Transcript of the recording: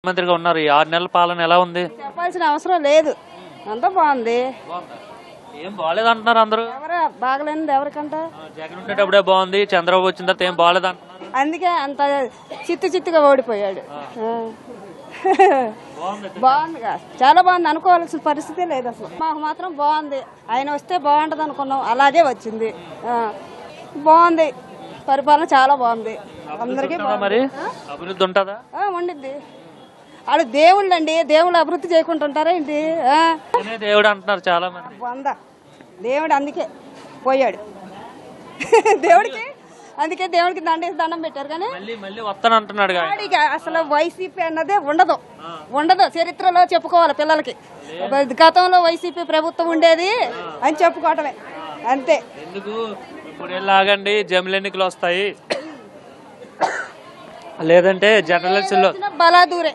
ముఖ్యమంత్రిగా ఉన్నారు. ఈ ఆరు నెలల పాలన ఎలా ఉంది? చెప్పాల్సిన అవసరం లేదు. అంతా బాగుంది. ఏం బాగాలేదు అంటున్నారు అందరూ. ఎవరు? బాగలేనిది ఎవరికంట? జగన్ ఉండేటప్పుడే బాగుంది. చంద్రబాబు వచ్చిన తర్వాత ఏం బాగాలేదు అంటున్నారు అందుకే అంత చిత్తు చిత్తుగా ఓడిపోయాడు. ఆ. బాగుందిగా. చాలా బాగుంది. అనుకోవాల్సిన పరిస్థితే లేదు అసలు. మాకు మాత్రం బాగుంది. ఆయన వస్తే బాగుంటది అనుకున్నాం. అలాగే వచ్చింది. ఆ. బాగుంది. పరిపాలన చాలా బాగుంది. అందరికీ ఉంటుందా మరి? అభివృద్ధి ఉంటుందా? ఆ, ఉండిద్ది. వాళ్ళు దేవుళ్ళు అండి దేవుళ్ళు అభివృద్ధి చేయకుండా ఉంటారా ఏంటి. నేనే దేవుడు అంటున్నారు చాలా మంది వంద. దేవుడు అందుకే పోయాడు. దేవుడికి అందుకే దేవుడికి దండేసి దండం పెట్టారు కానీ మళ్ళీ మళ్ళీ వస్తాను అంటున్నాడు. వాడికి అసలు వైసీపీ అన్నదే ఉండదు. ఉండదు. చరిత్రలో చెప్పుకోవాలి పిల్లలకి. గతంలో వైసీపీ ప్రభుత్వం ఉండేది అని చెప్పుకోవటమే. అంతే. ఎందుకు? ఇప్పుడు వెళ్ళి ఆగండి జమిలి ఎన్నికలు వస్తాయి లేదంటే వచ్చిన బలాదూరే.